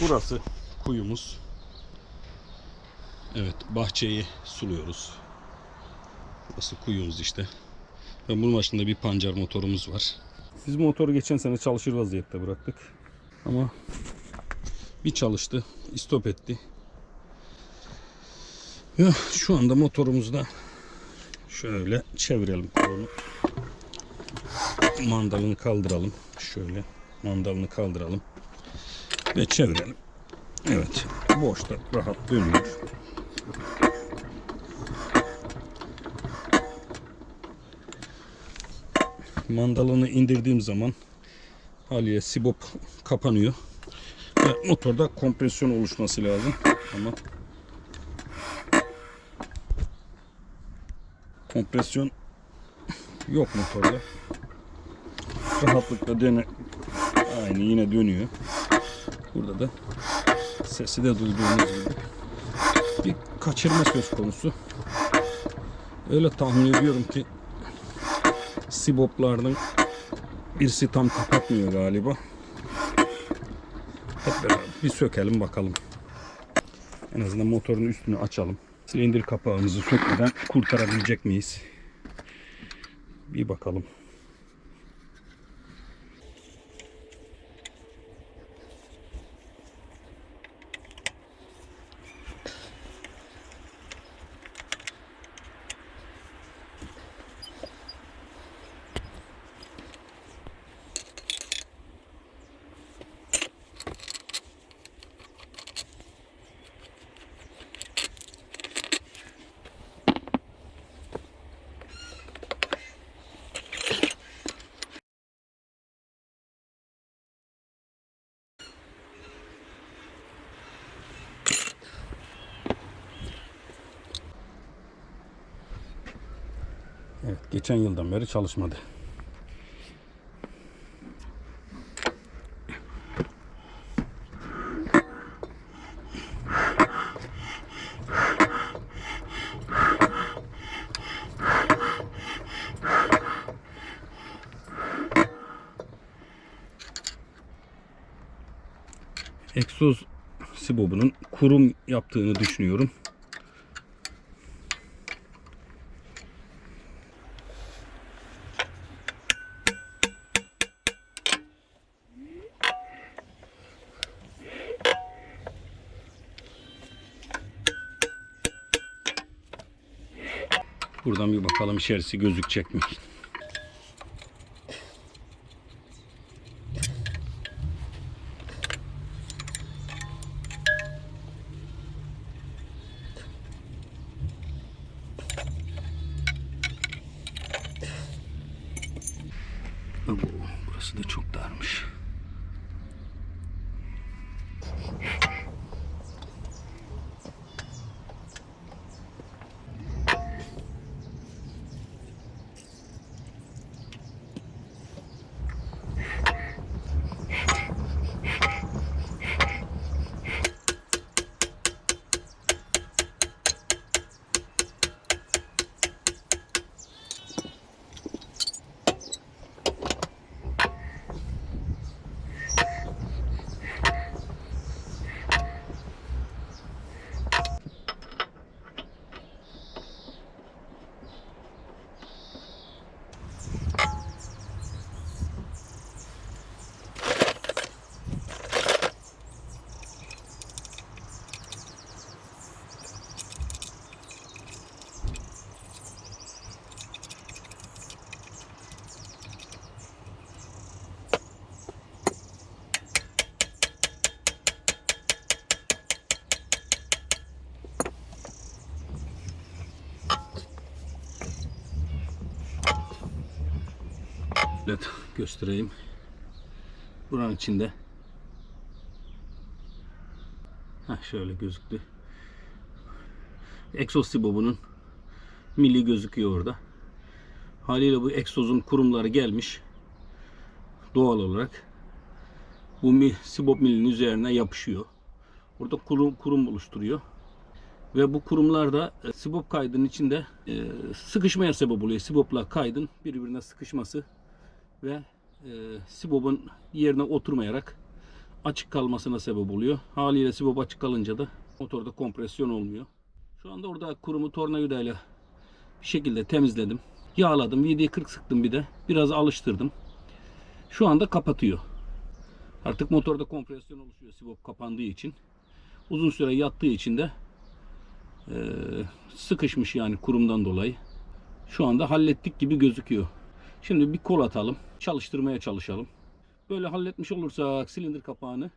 Burası kuyumuz. Evet bahçeyi suluyoruz. Burası kuyumuz işte. Ve bunun başında bir pancar motorumuz var. Biz motoru geçen sene çalışır vaziyette bıraktık. Ama bir çalıştı, istop etti. Ya şu anda motorumuzda şöyle çevirelim kolunu. Mandalını kaldıralım. Şöyle mandalını kaldıralım. Ve çevirelim. Evet. Boşta rahat dönüyor. Mandalını indirdiğim zaman haliye sibop kapanıyor. Ve motorda kompresyon oluşması lazım. Ama kompresyon yok motorda. Rahatlıkla dene aynı yine dönüyor. Burada da sesi de duyduğunuz gibi bir kaçırma söz konusu. Öyle tahmin ediyorum ki Siboplardan birisi tam kapatmıyor galiba. Hep beraber bir sökelim bakalım. En azından motorun üstünü açalım. Silindir kapağımızı sökmeden kurtarabilecek miyiz? Bir bakalım. Evet, geçen yıldan beri çalışmadı. Egzoz sibobunun kurum yaptığını düşünüyorum. Buradan bir bakalım içerisi gözükecek mi? Oo, burası da çok darmış. Evet göstereyim. Buranın içinde Heh, şöyle gözüktü. Egzoz sibobunun milli gözüküyor orada. Haliyle bu egzozun kurumları gelmiş. Doğal olarak bu sibop milinin üzerine yapışıyor. Burada kurum, kurum oluşturuyor. Ve bu kurumlar da e, sibop kaydının içinde e, sıkışmaya sebep oluyor. Sibopla kaydın birbirine sıkışması ve e, sibobun yerine oturmayarak açık kalmasına sebep oluyor. Haliyle sibop açık kalınca da motorda kompresyon olmuyor. Şu anda orada kurumu tornavidayla bir şekilde temizledim. Yağladım. Vidiyi 40 sıktım bir de. Biraz alıştırdım. Şu anda kapatıyor. Artık motorda kompresyon oluşuyor sibop kapandığı için. Uzun süre yattığı için de eee, sıkışmış yani kurumdan dolayı. Şu anda hallettik gibi gözüküyor. Şimdi bir kol atalım. Çalıştırmaya çalışalım. Böyle halletmiş olursak silindir kapağını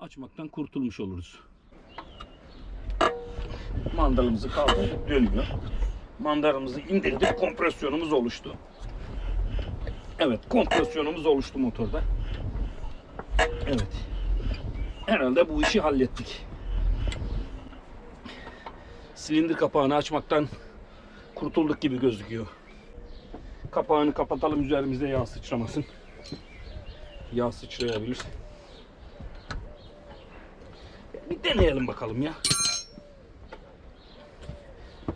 açmaktan kurtulmuş oluruz. Mandalımızı kaldırdık dönüyor. Mandalımızı indirdik kompresyonumuz oluştu. Evet kompresyonumuz oluştu motorda. Evet. Herhalde bu işi hallettik. Silindir kapağını açmaktan kurtulduk gibi gözüküyor. Kapağını kapatalım üzerimizde yağ sıçramasın. Yağ sıçrayabilir. Bir deneyelim bakalım ya.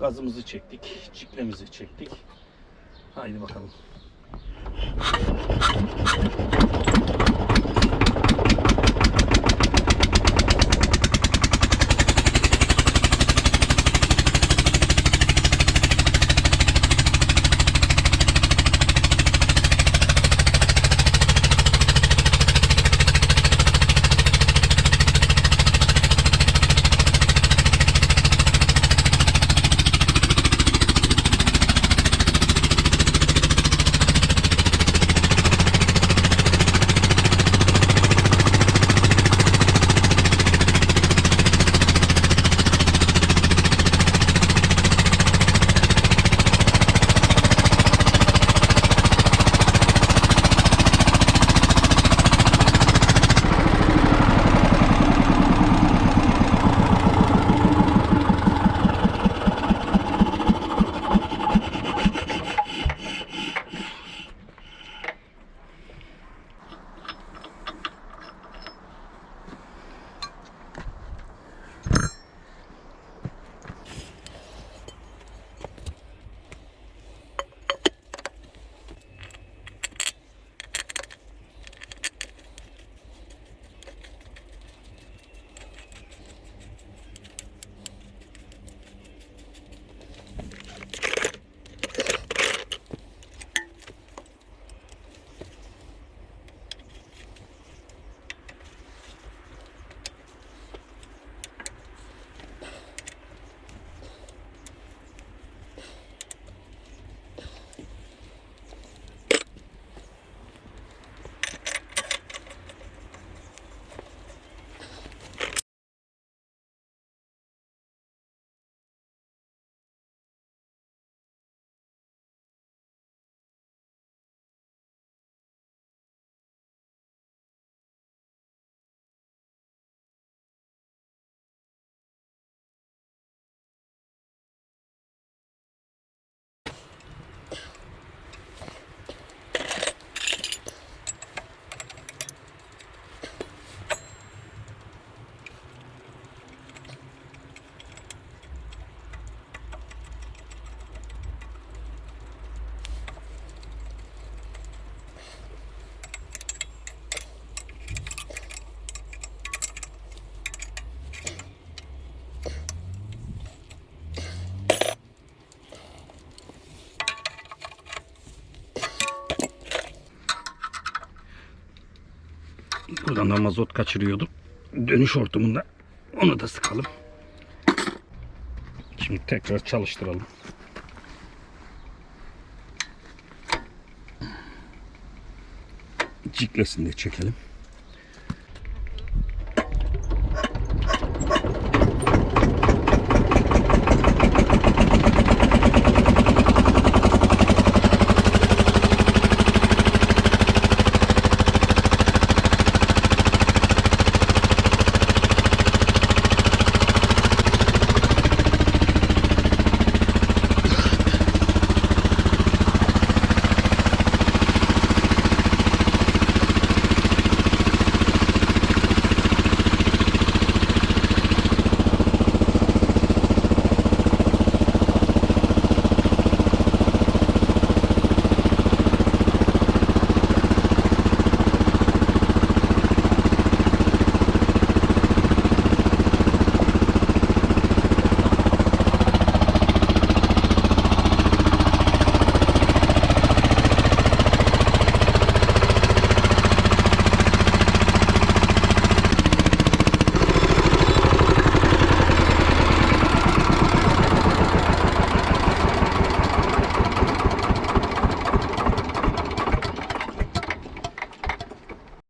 Gazımızı çektik, çiklemizi çektik. Haydi bakalım. Da mazot kaçırıyordum. Dönüş hortumunda onu da sıkalım. Şimdi tekrar çalıştıralım. Ciklesini de çekelim.